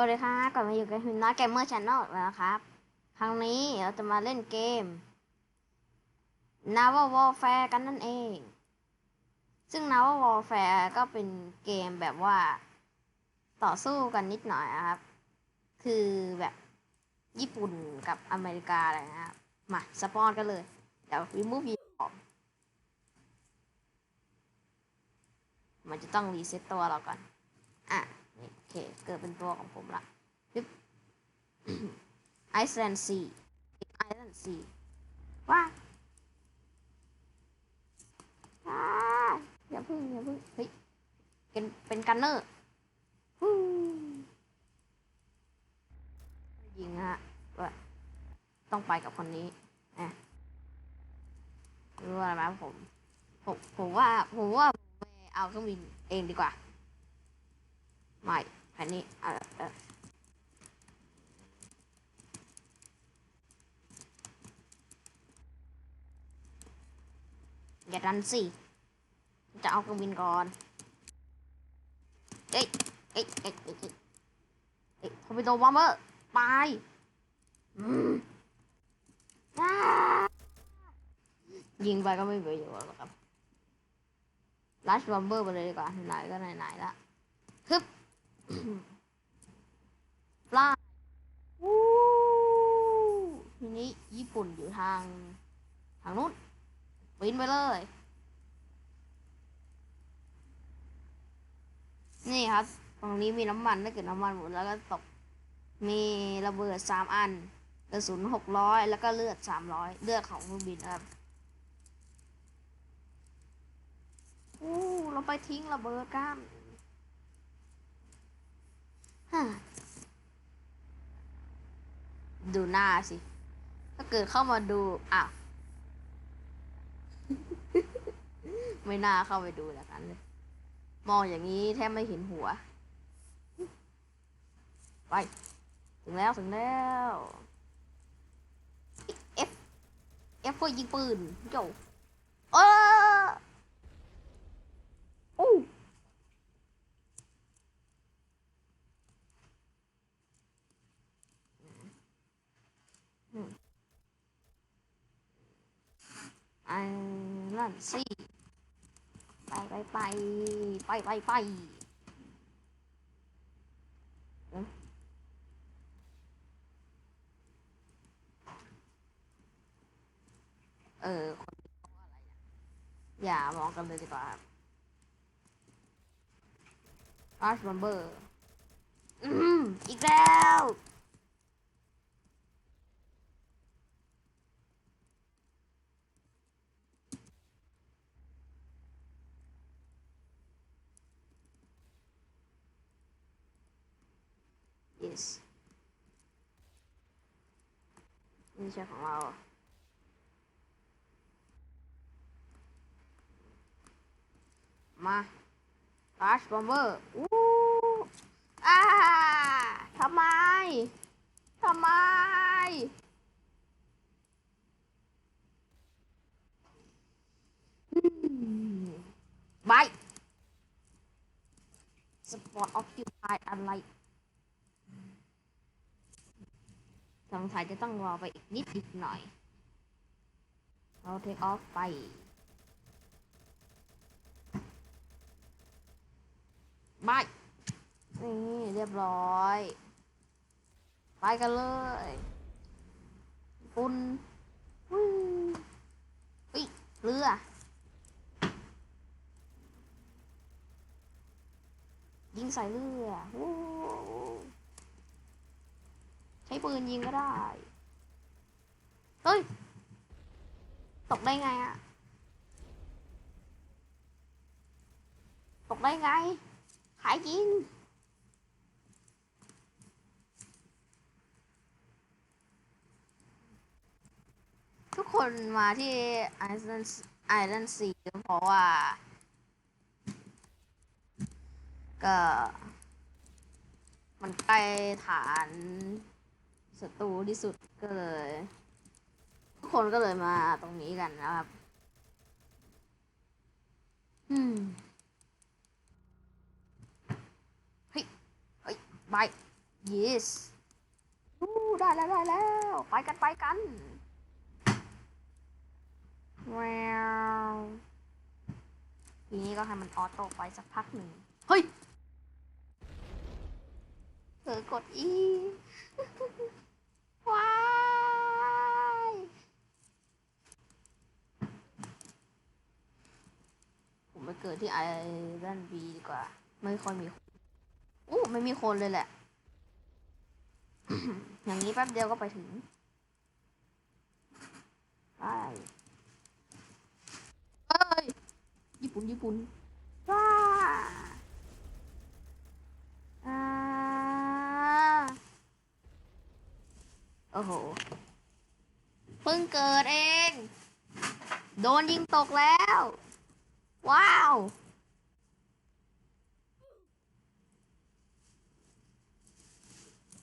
สวัสดีครับกลับมาอยู่กับฮินนาเกมเมอร์ชานอลแล้วนะครับ ครั้งนี้เราจะมาเล่นเกม Naval Warfare กันนั่นเอง ซึ่ง Naval Warfare ก็เป็นเกมแบบว่าต่อสู้กันนิดหน่อยครับ คือแบบญี่ปุ่นกับอเมริกาอะไรนะครับ มาสปอนกันเลย เดี๋ยว remove ยีออกมันจะต้องรีเซ็ตตัวเราก่อน อะ เค เกิดเป็นตัวของผมละปึ๊บไอซ์แลนด์ซีไอซ์แลนด์ซีว้าว้าอย่าพึ่งอย่าพึ่งเฮ้ยเป็นเป็นกันเนอร์ยิงฮะว่าต้องไปกับคนนี้อะรู้อะไรไหมผม ผมผมว่าผมว่าผมเอาเครื่องบินเองดีกว่า ไม่ อันนี้เออเอออย่าดันสิ จะเอาเครื่องบินก่อน เอ้ยเอ้ยเอ้ยเอ้ยเอ้ยเอ้ยทอร์ปิโดบอมเบอร์ไปยิงไปก็ไม่ประโยชน์หรอกครับลัชบอมเบอร์ไปเลยดีกว่า ไหนก็ไหนๆละฮึบ ปลาวู้ทีนี้ญี่ปุ่นอยู่ทาง ทางนู้นบินไปเลย นี่ครับ ตรงนี้มีน้ำมันถ้าเกิดน้ำมันหมดแล้วก็ตก มีระเบิดสามอันกระสุนหกร้อยแล้วก็เลือดสามร้อยเลือดของเครื่องบินครับอู้เราไปทิ้งระเบิดกัน ดูหน้าสิ ถ้าเกิดเข้ามาดู อ้าว ไม่น่าเข้าไปดูแล้วกันเลยมองอย่างนี้แทบไม่เห็นหัว ไป ถึงแล้วถึงแล้ว เอฟ เอฟพื่อยิงปืนโจเอออู้ ไอ้นั่นสิไปไปไปไปไปไปเอออคนนี้เขาอะไรเนี่ยอย่ามองกันเลยดีกว่าครับอาร์ชบัมเบอร์อืมอีกแล้ว yes นี่ใช่ของเรามาอาชบอมเบอร์อู้อ้าทำไม ทำไม บาย สปอร์ตออคคิวพายอะไร สงสัยจะต้องรอไปอีกนิดอีกหน่อย เราเทคออฟไป ไม่ นี่เรียบร้อย ไปกันเลยปุ่นวิวิเรือยิงใส่เรือวู้ ปืนยิงก็ได้ เฮ้ย ตกได้ไงอะตกได้ไง ขายจริงทุกคนมาที่ไอแลนด์ไอแลนด์ซีเพราะว่า ก็ มันใกล้ฐาน ศัตรูที่สุดก็เลย ทุกคนก็เลยมาตรงนี้กันนะครับ อืมเฮ้ยเฮ้ยไป yes อู้ได้แล้วได้แล้ว ไปกันไปกันแววทีนี้ก็ให้มันออโต้ไปสักพักหนึ่ง เฮ้ยเผลอกดอี ว้ายผมไปเกิดที่ไอแลนบีดีกว่า ไม่ค่อยมีอู้ไม่มีคนเลยแหละ อย่างนี้แป๊บเดียวก็ไปถึงไปเอ้ย ญี่ปุ่น ญี่ปุ่น อ้โหเพิ่งเกิดเอง โดนยิงตกแล้ว ว้าว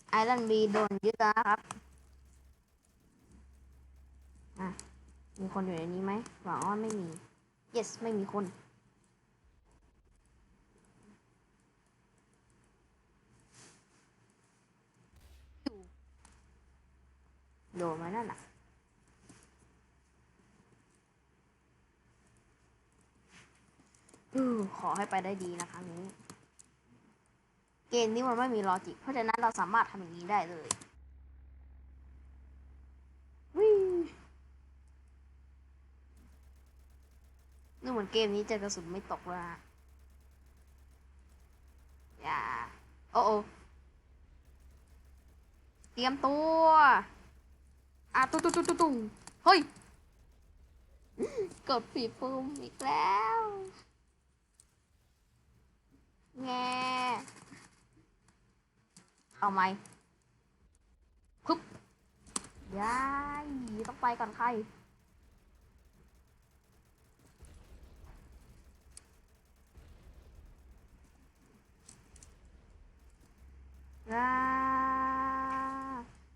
ไอรอนบีโดนยึดแล้วครับ อะ มีคนอยู่ในนี้ไหมหวังว่าไม่มี yes ไม่มีคน โดนไหมนั่นน่ะอขอให้ไปได้ดีนะครั้งนี้ เกมนี้มันไม่มีลอจิก เพราะฉะนั้นเราสามารถทำอย่างนี้ได้เลยวินี่เหมือนเกมนี้จะกระสุนไม่ตกเลยอะอย่า โอ้โอเตรียมตัว อะตุ้งตุ้งตุ้งตุ้งตุ้เฮ้ยกดปีปุ่มอีกแล้วแงเอาไหมพึบยายต้องไปก่อนใครว้า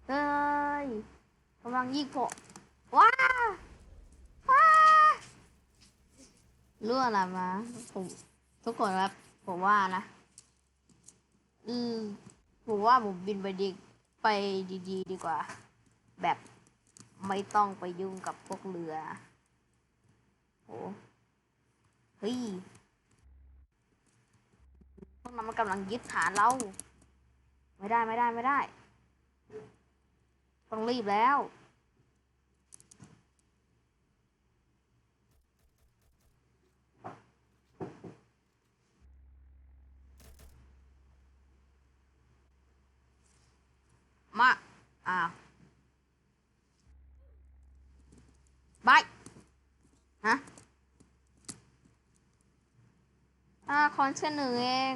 เฮ้ยกำลังยิงโผว้าว้ารื่องอะไรมาผมทุกคนครับ ผมว่านะ อืมผมว่าผมบินไปดีไปดีๆดีกว่า แบบไม่ต้องไปยุ่งกับพวกเรือโหเฮ้ยพวกนั้นมันกำลังยึดฐานเรา ไม่ได้ไม่ได้ไม่ได้ ต้องรีบแล้ว มา อ้าวบายฮะอ่า คอนแค่หนึ่งเอง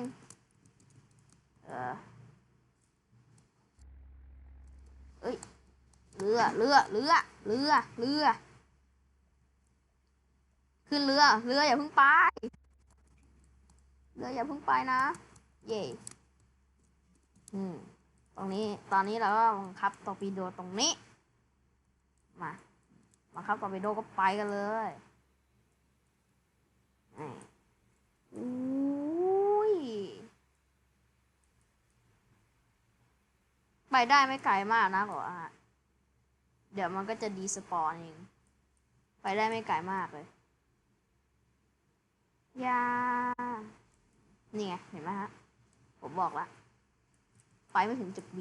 เออเอ้ยเรือ เรือ เรือ เรือ เรือ ขึ้นเรือ เรืออย่าเพิ่งไป เรืออย่าเพิ่งไปนะ เย่อืม ตรงนี้ ตอนนี้เราก็บังคับตอร์ปิโดตรงนี้ มาบังคับตอร์ปิโดก็ไปกันเลยนี่ อุ้ย ไปได้ไม่ไกลมากนะบอกว่าเดี๋ยวมันก็จะดีสปอนเอง ไปได้ไม่ไกลมากเลย ยา นี่ไง เห็นไหมฮะ ผมบอกล้วไปไม่ถึงจุด B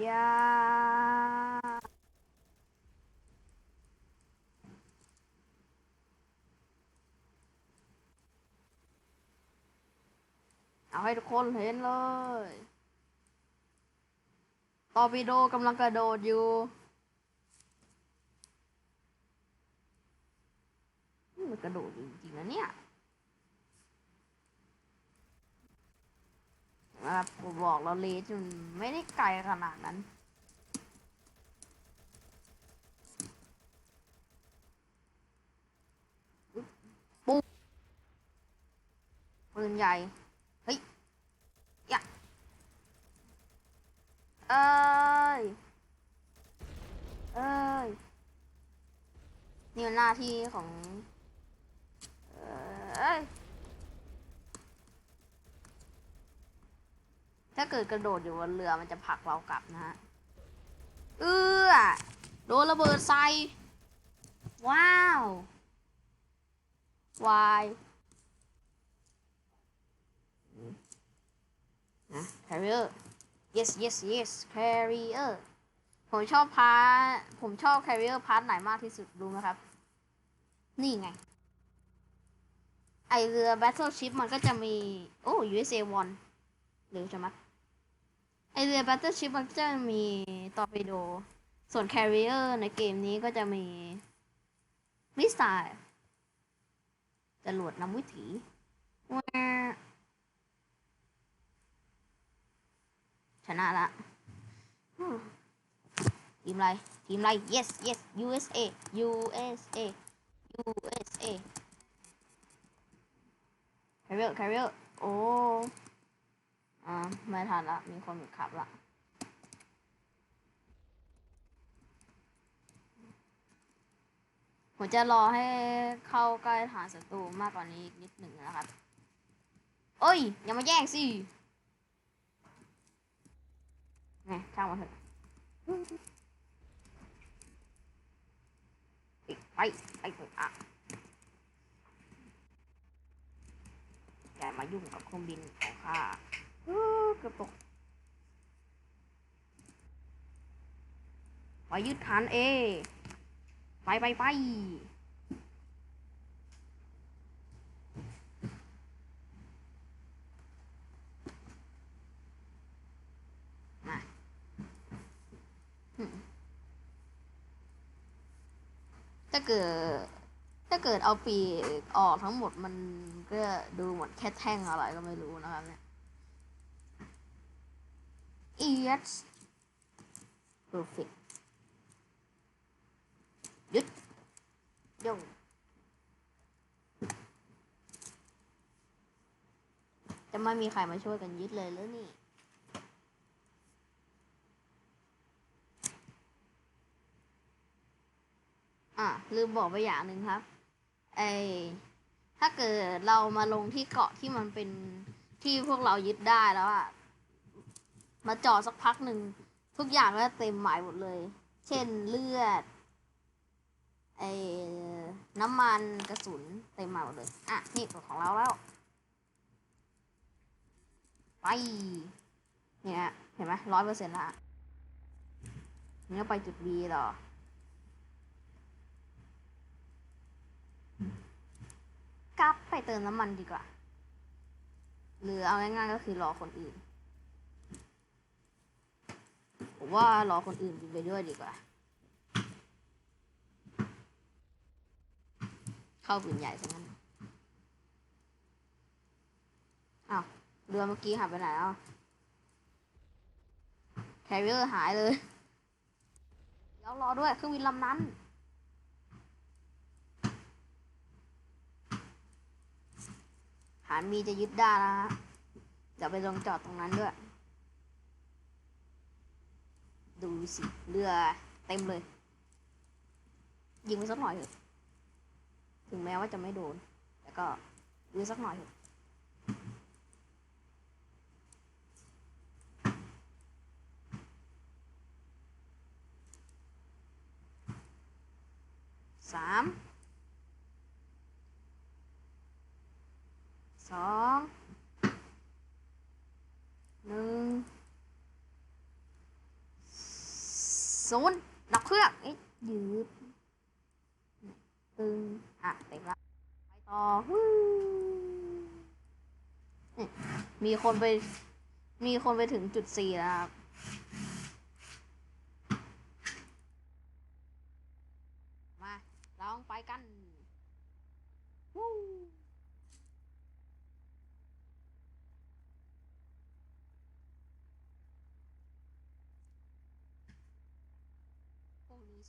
อย่า เอาให้ทุกคนเห็นเลยตอร์ปิโดกำลังกระโดดอยู่มันกระโดดจริงๆนะเนี่ยนะครับผมบอกเราเลสมันไม่ได้ไกลขนาดนั้น ปุ๊บปืนใหญ่ เฮ้ยยะ เอ้ย เอ้ย นี่นหน้าที่ของ เอ้ย ถ้าเกิดกระโดดอยู่บนเรือมันจะผลักเรากลับนะฮะ เอื้อ โดนระเบิดใส่ ว้าว วายนะ carrier yes yes yes carrier ผมชอบพาร์ทผมชอบ carrier พาร์ทไหนมากที่สุดรู้ไหมครับ นี่ไง ไอเรือ battleship มันก็จะมี โอ้ USA 1เร็วจังมัดไอเรือ battleship มันก็จะมีตอร์ปิโด ส่วน carrier ในเกมนี้ก็จะมี มิสไซล์จรวดนำวิถีแวะ ชนะละทีมอะไร ทีมอะไร yes yes USA USA USA c a r r i c a r r i โอ้อ่าไม่ทันละ มีคนขับละผมจะรอให้เข้าใกล้ฐานศัตรูมากกว่านี้นิดหนึ่งนะครับ เอ้ย อย่ามาแย่งสิ ไงช่างมันเถอะไปไปไปอะอย่ามายุ่งกับเครื่องบินของข้าอื้อกระตกไปยึดฐานเอ ไปไปไป ถ้าเกิด ถ้าเกิดเอาปีกออกทั้งหมดมันก็ดูเหมือนแค่แท่งอะไรก็ไม่รู้นะครับเนี่ย yes perfect ยึดยงจะไม่มีใครมาช่วยกันยึดเลยหรือนี่ อะลืมบอกไปอย่างหนึ่งครับ ไอถ้าเกิดเรามาลงที่เกาะที่มันเป็นที่พวกเรายึดได้แล้วอะมาจอดสักพักหนึ่งทุกอย่างก็เต็มหมายหมดเลย เช่นเลือด ไอ้น้ำมันกระสุนเต็มมาหมดเลย อะ นี่ตัวของเราแล้ว ไป เนี่ย เห็นไหมร้อยเปอร์เซ็นต์ละเนี่ก็ไปจุด B ต่อ กลับไปเติมน้ำมันดีกว่า หรือเอาง่ายๆก็คือรอคนอื่น ผมว่ารอคนอื่นไปด้วยดีกว่า เข้าปืนใหญ่ซะงั้นอ้าวเรือเมื่อกี้หายไปไหนแล้วแคริเออร์หายเลยเดี๋ยวรอด้วยเครื่องบินลำนั้นารมีจะยึดได้นะฮะเดี๋ยวไปลงจอดตรงนั้นด้วย ดูสิเรือเต็มเลย ยิงไปสักหน่อยเถอะถึงแม้ว่าจะไม่โดน แต่ก็ดูสักหน่อยเถอะสาม สอง หนึ่ง ศูนย์ดอกเครื่องเอ๊ะยืดตึงอะเต็มละไปต่อฮู้มีคนไป มีคนไปถึงจุดสี่แล้วครับ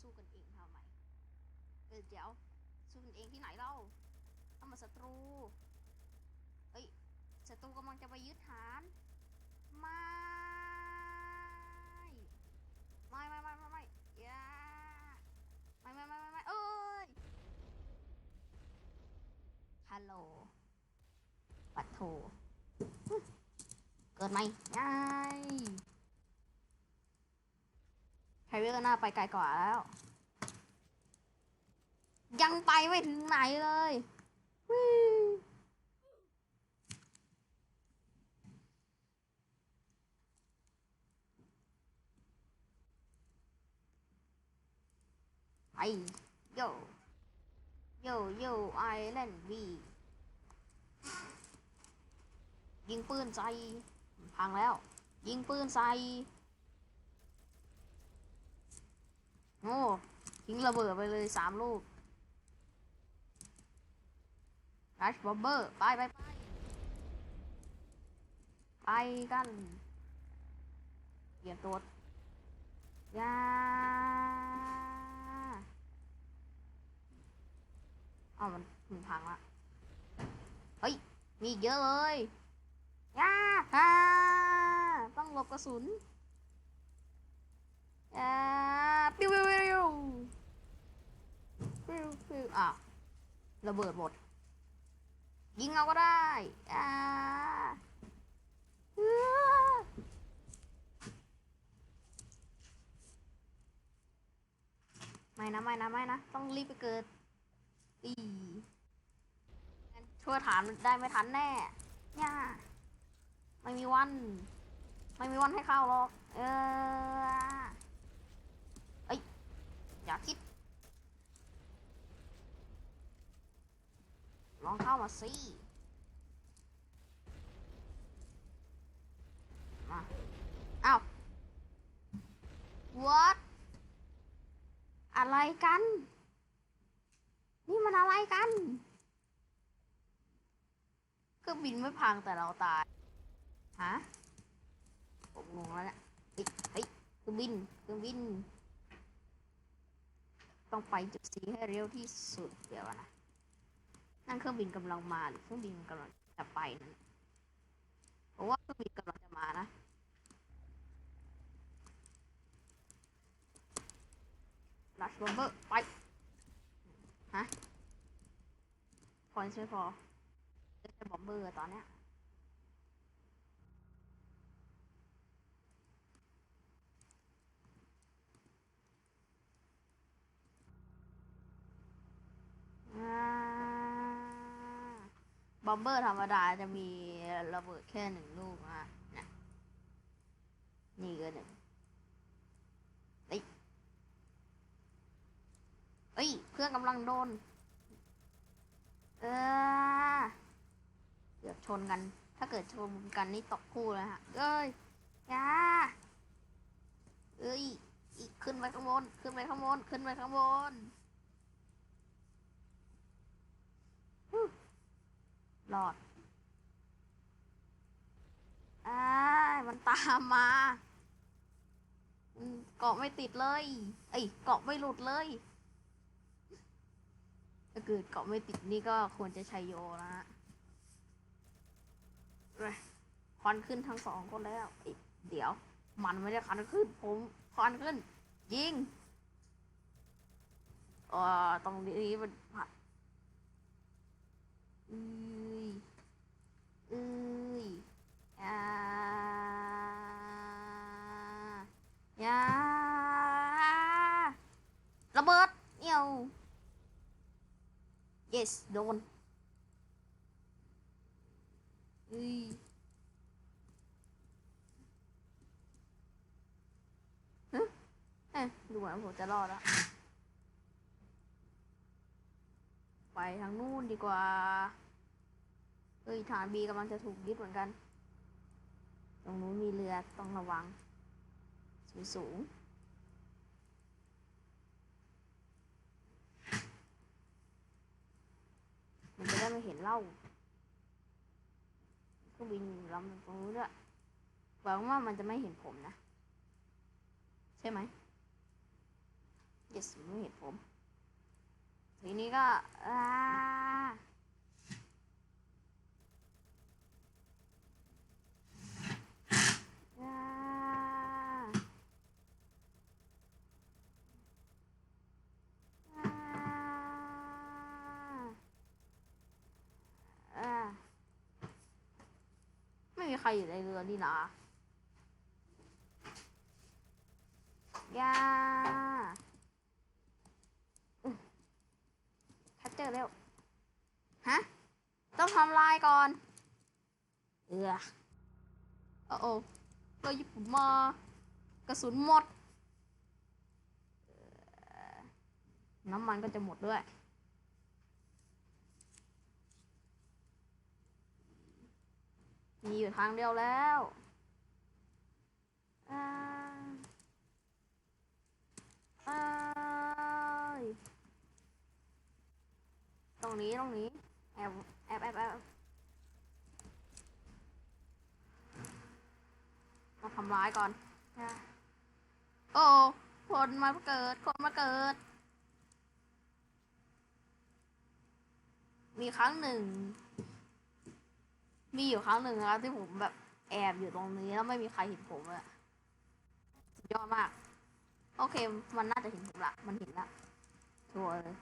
สู้กันเองทำไมเออเดี๋ยวสู้กันเองที่ไหนเล่าเอามาศัตรูเอ้ยศัตรูกำลังจะไปยึดฐานไม่ไม่ไม่ไม่ไม่ไม่ย่าไม่ไม่ไม่ไม่ไม่เอ้ยฮัลโหลปัดโถเกิดไหมยัย เวอร์หน้าไปไกลกว่าแล้ว ยังไปไม่ถึงไหนเลยไปโยโยโยไอแลนด์วียิงปืนใส่พังแล้ว ยิงปืนใส่ โอ้ทิ้งระเบิดไปเลยสามลูกรัชบอมเบอร์ ไปไปไปไปกันเปลี่ยนตัวยาอ้าวมันมันพังละเฮ้ย มีเยอะเลยยาฮ่าต้องหลบกระสุนอ่าปิ้วปิ้วปิ้ว ปิ้วปิ้วอะระเบิดหมด ยิงเอาก็ได้อ่าไม่นะไม่นะไม่นะต้องรีบไปเกิดอีช่วยฐานได้ไม่ทันแน่ย่าไม่มีวัน ไม่มีวันให้เข้าหรอก เออเอ้ยอย่าคิด ลองเข้ามาสิมาอ้าว what อะไรกัน นี่มันอะไรกันเครื่องบินไม่พังแต่เราตาย ฮะ ผมงงแล้วเนี่ยเฮ้ยเฮ้ยเครื่องบินเครื่องบิน ต้องไปจุดสีให้เร็วที่สุดเดี๋ยวนะ นั่นเครื่องบินกำลังมาหรือเครื่องบินกำลังจะไปนั้นเพราะว่าเครื่องบินกำลังจะมานะลัชบอมเบอร์ไป ฮะพอใช่วยพอจะบอมเบอร์ตอนเนี้ย อมเบอร์ธรรมดาจะมีระเบิดแค่หนึ่งลูกอะนะนี่ก็หนึ่งเอ้ยเอ้ยเพื่อนกำลังโดน เออเกือบชนกัน ถ้าเกิดชนกันนี่ตกคู่เลยฮะเอ้ยยาเอ้ยอีกขึ้นไปข้างบน ขึ้นไปข้างบน ขึ้นไปข้างบน รอดอ้ามันตามมาเกาะไม่ติดเลยเอ้ยเกาะไม่หลุดเลยถ้าเกิดเกาะไม่ติดนี่ก็ควรจะใช้โยนะฮะเอ้ยควันขึ้นทั้งสองคนแล้วเอ้ยเดี๋ยว มันไม่ได้ควันขึ้น ผมควันขึ้น ยิงเออตรงนี้มันผัดอ้ยเอ้ยอ่าอย่าระเบิดเอี่ยว yes โดนอ้ยฮะเอ๊ะดูเหมือนผมจะรอดแล้ว ไปทางนู่นดีกว่า เอ้ย ฐานบีกำลังจะถูกยึดเหมือนกัน ตรงนู้นมีเรือต้องระวัง สูงสูงมันจะ ได้ไม่เห็นเล่าเครื่องบินลำตรงนู้นด้วยหวังว่ามันจะไม่เห็นผมนะ ใช่ไหม yes ไม่เห็นผม ทีนี้ก็อ่า รอยู่ในเรือนี่นะยาอื้อแคปเจอร์เร็ว ฮะ ต้องทำลายก่อน เออโอ้โอ้เราญี่ปุ่นมากระสุนหมด น้ำมันก็จะหมดด้วย มีอยู่ทางเดียวแล้วอ่าอ้าตรงนี้ตรงนี้แอบแอบแอบแอบมาทำร้ายก่อนโอ้คนมาเกิด คนมาเกิด มีครั้งหนึ่ง มีอยู่ครั้งหนึ่งนะครับที่ผมแบบแอบอยู่ตรงนี้แล้วไม่มีใครเห็นผมเลยอะสุดยอดมาก โอเค มันน่าจะเห็นผมละ มันเห็นละชัวร์เลย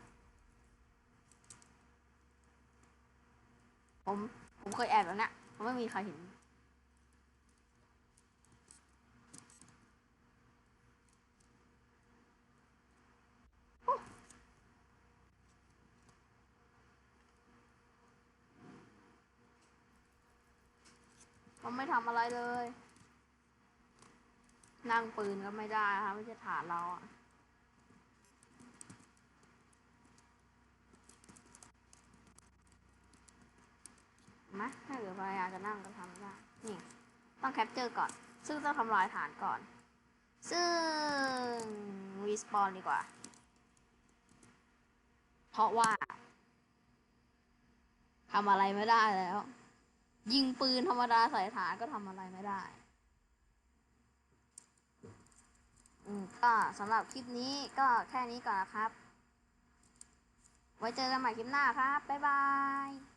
ผม ผมเคยแอบแล้วเนี่ยมันไม่มีใครเห็น มันไม่ทำอะไรเลย นั่งปืนก็ไม่ได้นะคะไม่ใช่ฐานเราอะเห็นไหมถ้าเกิดพยายามจะนั่งก็ทำไม่ได้นี่ต้องแคปเจอร์ก่อน ซึ่งต้องทำลายฐานก่อน ซึ่งรีสปอนดีกว่า เพราะว่าทำอะไรไม่ได้แล้ว ยิงปืนธรรมดาใส่ฐานก็ทำอะไรไม่ได้ อืมก็สำหรับคลิปนี้ก็แค่นี้ก่อนนะครับ ไว้เจอกันใหม่คลิปหน้าครับ บ๊ายบาย